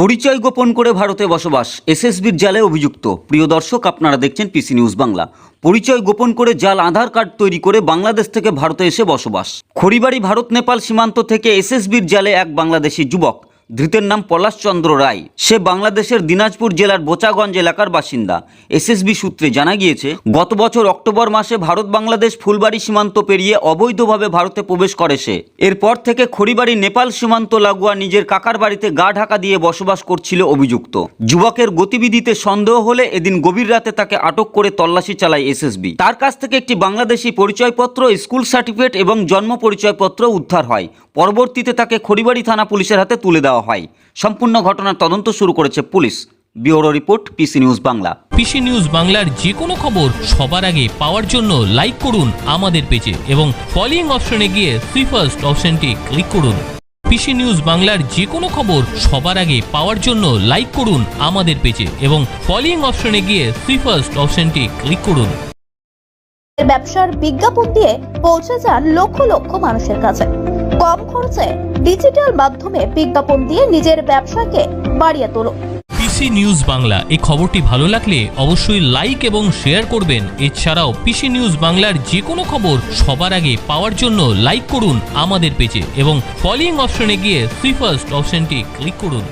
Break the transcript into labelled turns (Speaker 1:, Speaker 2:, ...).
Speaker 1: পরিচয় গোপন করে ভারতে বসবাস এসএসবির জালে অভিযুক্ত। প্রিয় দর্শক, আপনারা দেখছেন পিসি নিউজ বাংলা। পরিচয় গোপন করে জাল, আধার কার্ড তৈরি করে বাংলাদেশ থেকে ভারতে এসে বসবাস। খড়িবাড়ি ভারত নেপাল সীমান্ত থেকে এসএসবির জালে এক বাংলাদেশি যুবক ধৃতের নাম পলাশচন্দ্র রায়। সে বাংলাদেশের দিনাজপুর জেলার বোচাগঞ্জ এলাকার বাসিন্দা। এসএসবি সূত্রে জানা গিয়েছে, গত বছর অক্টোবর মাসে ভারত বাংলাদেশ ফুলবাড়ি সীমান্ত পেরিয়ে অবৈধভাবে ভারতে প্রবেশ করে সে। এরপর থেকে খড়িবাড়ি নেপাল সীমান্ত লাগোয়া নিজের কাকার বাড়িতে গা ঢাকা দিয়ে বসবাস করছিল অভিযুক্ত। যুবকের গতিবিধিতে সন্দেহ হলে এদিন গভীর রাতে তাকে আটক করে তল্লাশি চালায় এসএসবি। তার কাছ থেকে একটি বাংলাদেশি পরিচয়পত্র, স্কুল সার্টিফিকেট এবং জন্ম পরিচয়পত্র উদ্ধার হয়। পরবর্তীতে তাকে খড়িবাড়ি থানা পুলিশের হাতে তুলে দেওয়া হয়। সম্পূর্ণ ঘটনার তদন্ত শুরু করেছে police. Bureau report PC news Bangla.
Speaker 2: PC news বাংলার যে কোনো খবর সবার আগে পাওয়ার জন্য লাইক করুন আমাদের পেজে এবং ফলোইং অপশনে গিয়ে ফ্রি ফার্স্ট অপশনটি ক্লিক করুন। পিসি নিউজ বাংলার যে কোনো খবর সবার আগে পাওয়ার জন্য লাইক করুন আমাদের পেজে এবং ফলোইং অপশনে গিয়ে ফ্রি ফার্স্ট অপশনটি ক্লিক করুন।
Speaker 3: ব্যবসার বিজ্ঞাপন দিয়ে পৌঁছে যান লক্ষ লক্ষ মানুষের কাছে। কম খরচে ডিজিটাল মাধ্যমে বিজ্ঞাপন দিয়ে নিজের ব্যবসাকে বাড়িয়ে তোলো।
Speaker 2: পিসি নিউজ বাংলা, এই খবরটি ভালো লাগলে অবশ্যই লাইক এবং শেয়ার করবেন। এছাড়াও পিসি নিউজ বাংলার যে কোনো খবর সবার আগে পাওয়ার জন্য লাইক করুন আমাদের পেজে এবং ফলোয়িং অপশনে গিয়ে সুইফার্স্ট ফার্স্ট অপশনটি ক্লিক করুন।